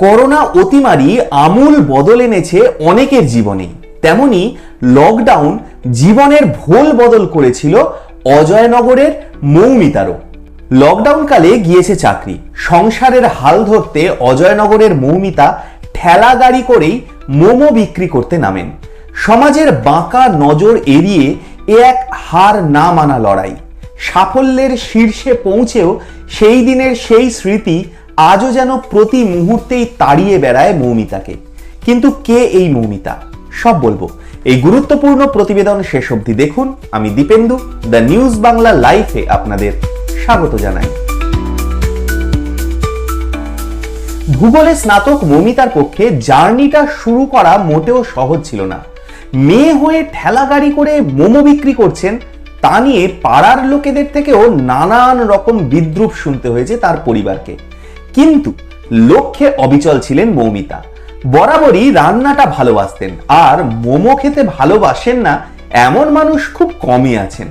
Corona অতিমারি আমূল বদল এনেছে অনেকের জীবনে। তেমনি লকডাউন জীবনের ভোল বদল করেছিল অজয়নগরের মৌমিতারও। লকডাউনকালে গিয়েছে চাকরি। সংসারের হাল ধরতে অজয়নগরের মৌমিতা ঠেলা গাড়ি করেই মোমো বিক্রি করতে নামেন। সমাজের বাঁকা নজর এড়িয়ে এ এক হার না মানা লড়াই। সাফল্যের শীর্ষে পৌঁছেও সেই দিনের সেই স্মৃতি আজও যেন প্রতি মুহূর্তেই তাড়িয়ে বেড়ায় মৌমিতাকে। কিন্তু কে এই মৌমিতা? সব বলব। এই গুরুত্বপূর্ণ প্রতিবেদন শেষ অবধি দেখুন। আমি দীপেন্দু, দ্য নিউজ বাংলা লাইফে আপনাদের স্বাগত জানাই। ভূগোলে স্নাতক মমিতার পক্ষে জার্নিটা শুরু করা মোটেও সহজ ছিল না। মেয়ে হয়ে ঠেলা গাড়ি করে মোমো বিক্রি করছেন, তা নিয়ে পাড়ার লোকেদের থেকেও নানান রকম বিদ্রুপ শুনতে হয়েছে তার পরিবারকে। কিন্তু লক্ষ্যে অবিচল ছিলেন মৌমিতা। বরাবরই রান্নাটা ভালোবাসতেন আর মোমো খেতে ভালোবাসেন না এমন মানুষ খুব কমই আছেন।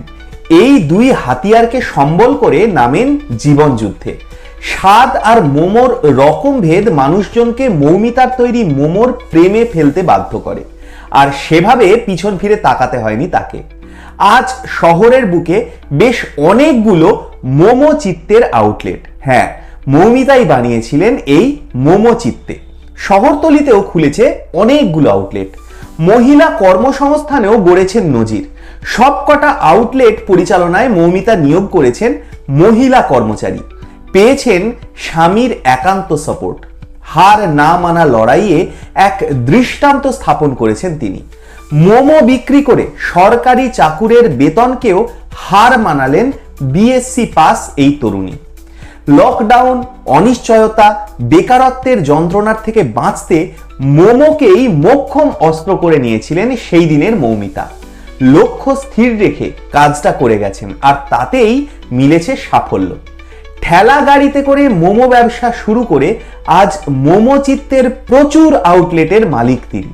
এই দুই হাতিয়ারকে সম্বল করে নামেন জীবন যুদ্ধে। স্বাদ আর মোমোর রকম ভেদ মানুষজনকে মৌমিতার তৈরি মোমোর প্রেমে ফেলতে বাধ্য করে। আর সেভাবে পিছন ফিরে তাকাতে হয়নি তাকে। আজ শহরের বুকে বেশ অনেকগুলো মোমো চিত্তের আউটলেট হ্যাঁ মৌমিতাই বানিয়েছিলেন এই মোমো চিত্তে। শহরতলিতেও খুলেছে অনেকগুলো আউটলেট মহিলা কর্মসংস্থানেও গড়েছেন নজির। সবকটা আউটলেট পরিচালনায় মৌমিতা নিয়োগ করেছেন মহিলা কর্মচারী। পেয়েছেন স্বামীর একান্ত সাপোর্ট হার না মানা লড়াইয়ে এক দৃষ্টান্ত স্থাপন করেছেন তিনি। মোমো বিক্রি করে সরকারি চাকুরের বেতনকেও হার মানালেন বিএসসি পাস এই তরুণী। লকডাউন অনিশ্চয়তা, বেকারত্বের যন্ত্রণার থেকে বাঁচতে মোমোকেই মোক্ষম অস্ত্র করে নিয়েছিলেন সেই দিনের মৌমিতা। লক্ষ্য স্থির রেখে কাজটা করে গেছেন, আর তাতেই মিলেছে সাফল্য। ঠেলা গাড়িতে করে মোমো ব্যবসা শুরু করে আজ মোমো চিত্তের প্রচুর আউটলেটের মালিক তিনি।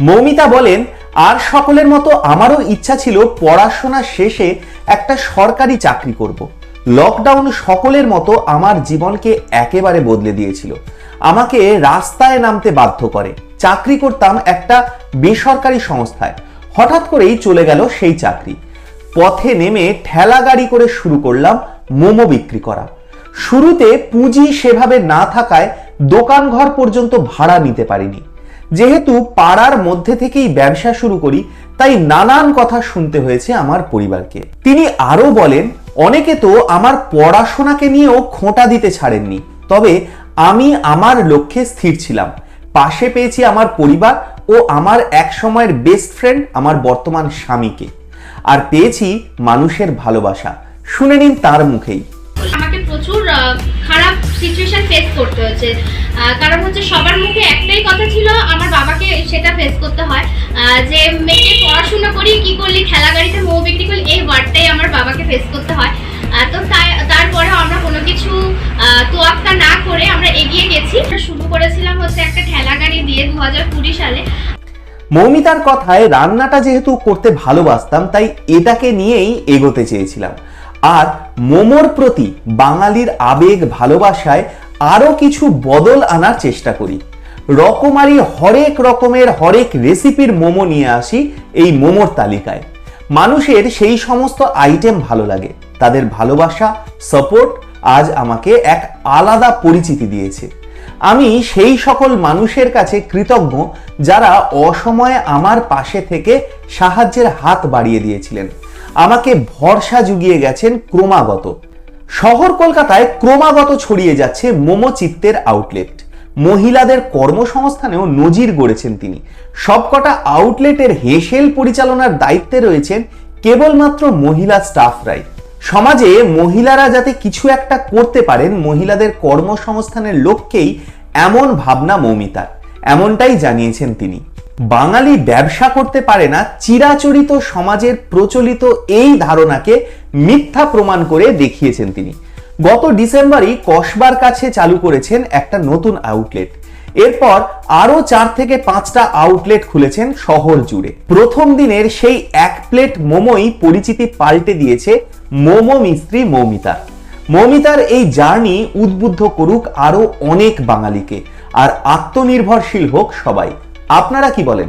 মৌমিতা বলেন, আর সকলের মতো আমারও ইচ্ছা ছিল পড়াশোনা শেষে একটা সরকারি চাকরি করব। লকডাউন সকলের মতো আমার জীবনকে একেবারে বদলে দিয়েছিল। আমাকে রাস্তায় নামতে বাধ্য করে। চাকরি করতাম একটা বেসরকারি সংস্থায়। হঠাৎ করেই চলে গেল সেই চাকরি। পথে নেমে ঠেলা গাড়ি করে শুরু করলাম মোমো বিক্রি করা। শুরুতে পুঁজি সেভাবে না থাকায় দোকান ঘর পর্যন্ত ভাড়া নিতে পারিনি। যেহেতু পাড়ার মধ্যে থেকেই ব্যবসা শুরু করি, তাই নানান কথা শুনতে হয়েছে আমার পরিবারকে। তিনি আরও বলেন অনেকে তো আমার পড়াশোনাকে নিয়েও খোঁটা দিতে ছাড়েননি। তবে আমি আমার লক্ষ্যে স্থির ছিলাম। পাশে পেয়েছি আমার পরিবার ও আমার এক সময়ের বেস্ট ফ্রেন্ড আমার বর্তমান স্বামীকে। আর পেয়েছি মানুষের ভালোবাসা। শুনে নিন তার মুখেই। আমাকে প্রচুর খারাপ সিচুয়েশন ফেস করতে হয়েছে। কারণ হচ্ছে সবার মুখে একটাই কথা ছিল, আমার বাবাকে সেটা ফেস করতে হয়। যে মেয়েকে পড়াশোনা করি কি করলি ঠেলা গাড়িতে মৌ বিক্রি করলি এই ওয়ার্ডটাই আমার বাবাকে ফেস করতে হয়। তো তারপরেও আমরা কোনো কিছু তোয়াক্কা না করে আমরা এগিয়ে গেছি। শুরু করেছিলাম হচ্ছে একটা ঠেলা গাড়ি দিয়ে দু হাজার কুড়ি সালে। মৌমিতার কথায় রান্নাটা যেহেতু করতে ভালোবাসতাম, তাই এটাকে নিয়েই এগোতে চেয়েছিলাম। আর মোমোর প্রতি বাঙালির আবেগ ভালোবাসায় আরও কিছু বদল আনার চেষ্টা করি। রকমারি হরেক রকমের হরেক রেসিপির মোমো নিয়ে আসি এই মোমোর তালিকায়। মানুষের সেই সমস্ত আইটেম ভালো লাগে। তাদের ভালোবাসা সাপোর্ট আজ আমাকে এক আলাদা পরিচিতি দিয়েছে। আমি সেই সকল মানুষের কাছে কৃতজ্ঞ যারা অসময়ে আমার পাশে থেকে সাহায্যের হাত বাড়িয়ে দিয়েছিলেন। আমাকে ভরসা জুগিয়ে গেছেন ক্রমাগত। শহর কলকাতায় ক্রমাগত ছড়িয়ে যাচ্ছে মোমো চিত্তের আউটলেট মহিলাদের কর্মসংস্থানেও নজির গড়েছেন তিনি। সবকটা আউটলেটের হেসেল পরিচালনার দায়িত্বে রয়েছেন কেবলমাত্র মহিলা স্টাফরাই। সমাজে মহিলারা যাতে কিছু একটা করতে পারেন, মহিলাদের কর্মসংস্থানের লক্ষ্যেই এমন ভাবনা মৌমিতার এমনটাই জানিয়েছেন তিনি। বাঙালি ব্যবসা করতে পারে না, চিরাচরিত সমাজের প্রচলিত এই ধারণাকে মিথ্যা প্রমাণ করে দেখিয়েছেন তিনি। গত ডিসেম্বরই কসবার কাছে চালু করেছেন একটা নতুন আউটলেট এরপর আরও চার থেকে পাঁচটা আউটলেট খুলেছেন শহর জুড়ে। প্রথম দিনের সেই এক প্লেট মোমোই পরিচিতি পাল্টে দিয়েছে মোমো মিস্ত্রি মৌমিতা। মৌমিতার এই জার্নি উদ্বুদ্ধ করুক আরও অনেক বাঙালিকে, আর আত্মনির্ভরশীল হোক সবাই। আপনারা কি বলেন?